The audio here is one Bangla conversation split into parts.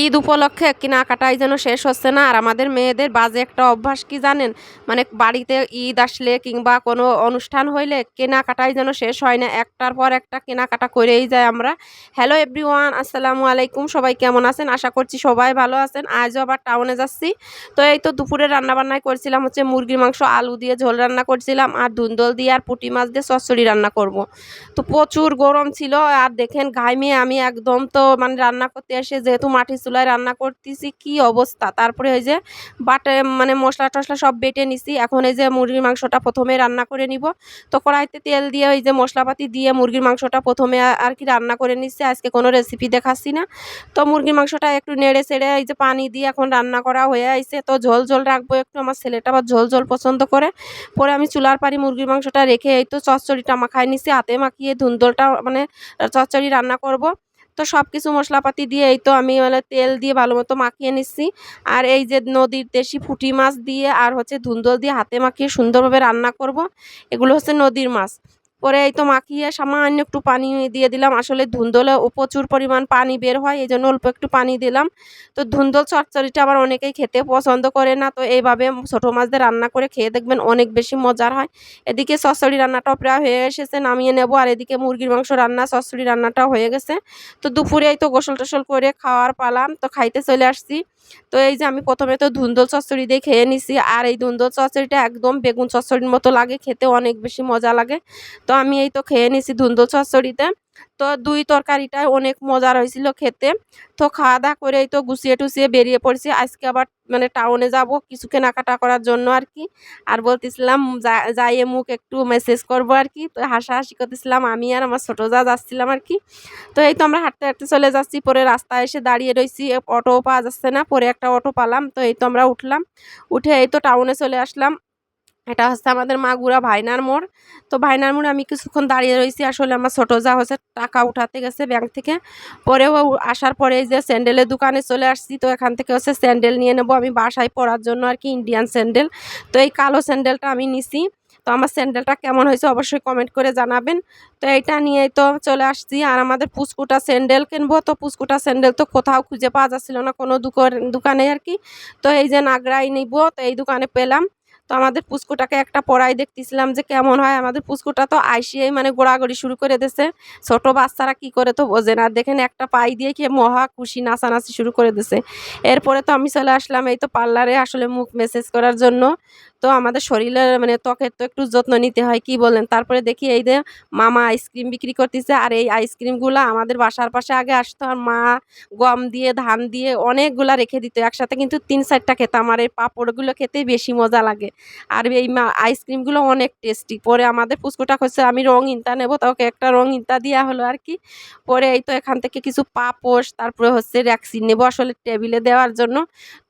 ঈদ উপলক্ষে কেনাকাটাই যেন শেষ হচ্ছে না। আর আমাদের মেয়েদের বাজে একটা অভ্যাস কি জানেন? মানে বাড়িতে ঈদ আসলে কিংবা কোনো অনুষ্ঠান হইলে কেনাকাটাই যেন শেষ হয় না। একটার পর একটা কেনাকাটা করেই যায় আমরা। হ্যালো এভরিওয়ান আসসালামু আলাইকুম। সবাই কেমন আছেন? আশা করছি সবাই ভালো আছেন। আজও আবার টাউনে যাচ্ছি। তো এই তো দুপুরে রান্নাবান্নাই করছিলাম, হচ্ছে মুরগির মাংস, আলু দিয়ে ঝোল রান্না করছিলাম, আর ধুন্দল দিয়ে আর পুঁটি মাছ দিয়ে চচ্চড়ি রান্না করব। তো প্রচুর গরম ছিল, আর দেখেন ঘাইমিয়ে আমি একদম তো মানে রান্না করতে এসে যেহেতু মাটির চুলায় রান্না করতেছি, কি অবস্থা? তারপরে ওই যে বাটে মানে মশলা টশলা সব বেটে নিছি। এখন এই যে মুরগির মাংসটা প্রথমে রান্না করে নিব। তো কড়াইতে তেল দিয়ে ওই যে মশলাপাতি দিয়ে মুরগির মাংসটা প্রথমে আর কি রান্না করে নিচ্ছি আজকে কোনো রেসিপি দেখাচ্ছি না। তো মুরগির মাংসটা একটু নেড়ে চেড়ে এই যে পানি দিয়ে এখন রান্না করা হয়ে আইছে। তো ঝোল ঝোল রাখব একটু। আমার ছেলেটা আবার ঝোল ঝোল পছন্দ করে। পরে আমি চুলার পাড়ি মুরগির মাংসটা রেখে এই তো চচ্চড়িটা মাখাই নিছি। হাতে মাখিয়ে ধুন্দলটা মানে চচ্চড়ি রান্না করব। তো সব কিছু মশলাপাতি দিয়ে এই তো আমি মানে তেল দিয়ে ভালো মতো মাখিয়ে নিচ্ছি। আর এই যে নদীর দেশি ফুটি মাছ দিয়ে আর হচ্ছে ধুন্দল দিয়ে হাতে মাখিয়ে সুন্দরভাবে রান্না করব, এগুলো হচ্ছে নদীর মাছ। পরে এই তো মাখিয়ে সামান্য একটু পানি দিয়ে দিলাম। আসলে ধুন্দলে প্রচুর পরিমাণ পানি বের হয় এই জন্য অল্প একটু পানি দিলাম। তো ধুন্দল চচ্চড়িটা আবার অনেকেই খেতে পছন্দ করে না, তো এইভাবে ছোটো মাছদের রান্না করে খেয়ে দেখবেন অনেক বেশি মজার হয়। এদিকে চচ্চড়ি রান্নাটাও প্রায় হয়ে এসেছে, নামিয়ে নেব। আর এদিকে মুরগির মাংস রান্না, চচ্চড়ি রান্নাটাও হয়ে গেছে। তো দুপুরে এই তো গোসল টোসল করে খাওয়ার পালাম তো খাইতে চলে আসছি। তো এই যে আমি প্রথমে তো ধুন্দল চচ্চড়ি দিয়ে খেয়ে নিছি, আর এই ধুন্দল চচ্চড়িটা একদম বেগুন চচ্চড়ির মতো লাগে, খেতে অনেক বেশি মজা লাগে। তো আমি এই তো খেয়ে নিছি ধুন্দল চচ্চড়িতে। তো দুই তরকারিটাই অনেক মজার হয়েছিল খেতে। তো খাওয়া দাওয়া করেই তো গুছিয়ে টুছিয়ে বেরিয়ে পড়ছি। আজকে আবার মানে টাউনে যাব কিছু কেনাকাটা করার জন্য আর কি আর বলতেছিলাম যাইয়ে মুখ একটু মেসেজ করব আর কি তো হাসাহাসি করতেছিলাম, আমি আর আমার ছোটো যা যাচ্ছিলাম আর কি তো এই তো আমরা হাঁটতে হাঁটতে চলে যাচ্ছি। পরে রাস্তায় এসে দাঁড়িয়ে রয়েছি অটো পাওয়া যাচ্ছে না, পরে একটা অটো পালাম। তো এই তো আমরা উঠলাম। উঠে এই তো টাউনে চলে আসলাম। এটা হচ্ছে আমাদের মাগুরা ভাইনার মোড়। তো ভাইনার মোড়ে আমি কিছুক্ষণ দাঁড়িয়ে রয়েছি আসলে আমার ছোটো যা হচ্ছে টাকা উঠাতে গেছে ব্যাংক থেকে। পরে ও আসার পরে যে স্যান্ডেলের দোকানে চলে আসছি, তো এখান থেকে হচ্ছে স্যান্ডেল নিয়ে নেব আমি বাসায় পরার জন্য আর কি, ইন্ডিয়ান স্যান্ডেল। তো এই কালো স্যান্ডেলটা আমি নিছি। তো আমার স্যান্ডেলটা কেমন হয়েছে অবশ্যই কমেন্ট করে জানাবেন। তো এইটা নিয়েই তো চলে আসছি। আর আমাদের পুচকুটা স্যান্ডেল কিনবো, তো পুচকুটা স্যান্ডেল তো কোথাও খুঁজে পাওয়া যাচ্ছিল না, কোনো দোকানে আর কি। তো এই যে নাগরাই নিব, তো এই দোকানে পেলাম। তো আমাদের পুস্কুটাকে একটা পড়াই দেখতেছিলাম যে কেমন হয়। আমাদের পুস্কুটা তো আইসিয়াই মানে গোড়াগড়ি শুরু করে দিয়েছে। ছোট বাচ্চারা কি করে তো বোঝে না। দেখেন একটা পাই দিয়ে খেয়ে মহা খুশি, নাচানাচি শুরু করে দিয়েছে। এরপরে তো আমি চলে আসলাম এই তো পার্লারে আসলে মুখ মেসেজ করার জন্য। তো আমাদের শরীরের মানে ত্বকের তো একটু যত্ন নিতে হয়, কি বলেন? তারপরে দেখি এই যে মামা আইসক্রিম বিক্রি করতেছে, আর এই আইসক্রিমগুলো আমাদের বাসার পাশে আগে আসতো, আর মা গম দিয়ে, ধান দিয়ে অনেকগুলা রেখে দিত, একসাথে কিন্তু তিন চারটা খেতাম, আর এই পাঁপড়গুলো খেতে বেশি মজা লাগে। আর এই আইসক্রিমগুলো অনেক টেস্টি পরে আমাদের পুচকুটা হচ্ছে আমি রং ইনতা নেব, তো ওকে একটা রং ইনতা দেওয়া হলো আর কি। পরে এই তো এখান থেকে কিছু পাপোশ, তারপরে হচ্ছে র্যাক্সিন নেব, আসলে টেবিলে দেওয়ার জন্য।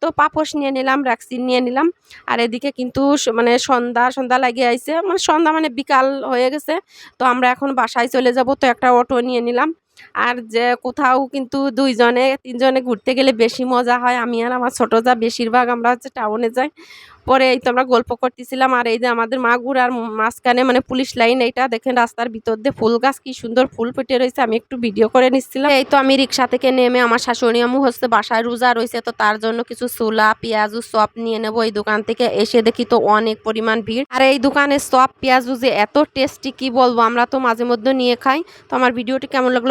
তো পাপোশ নিয়ে নিলাম র্যাক্সিন নিয়ে নিলাম, আর এদিকে কিন্তু স- মানে সন্ধ্যা সন্ধ্যা লাগিয়ে আইছে মানে সন্ধ্যা মানে বিকাল হয়ে গেছে, তো আমরা এখন বাসায় চলে যাব, তো একটা অটো নিয়ে নিলাম। আর যে কোথাও কিন্তু দুইজনে, তিনজনে ঘুরতে গেলে বেশি মজা হয়। আমি আর আমার ছোটো যা, বেশিরভাগ আমরা হচ্ছে টাউনে যাই। পরে এই তো আমরা গল্প করতেছিলাম আর এই যে আমাদের মাগুর আর মাঝখানে মানে পুলিশ লাইন, এইটা দেখেন রাস্তার ভিতর দিয়ে ফুল গাছ, কি সুন্দর ফুল ফুটে রয়েছে। আমি একটু ভিডিও করে নিচ্ছিলাম। এই তো আমি রিক্সা থেকে নেমে আমার শাশুড়ি আমু হচ্ছে বাসায় রোজা রয়েছে তো তার জন্য কিছু ছোলা পেঁয়াজু, চপ নিয়ে নেব এই দোকান থেকে। এসে দেখি তো অনেক পরিমাণ ভিড়। আর এই দোকানে চপ, পেঁয়াজু যে এত টেস্টি কি বলব? আমরা তো মাঝে মধ্যে নিয়ে খাই। তো আমার ভিডিওটি কেমন লাগল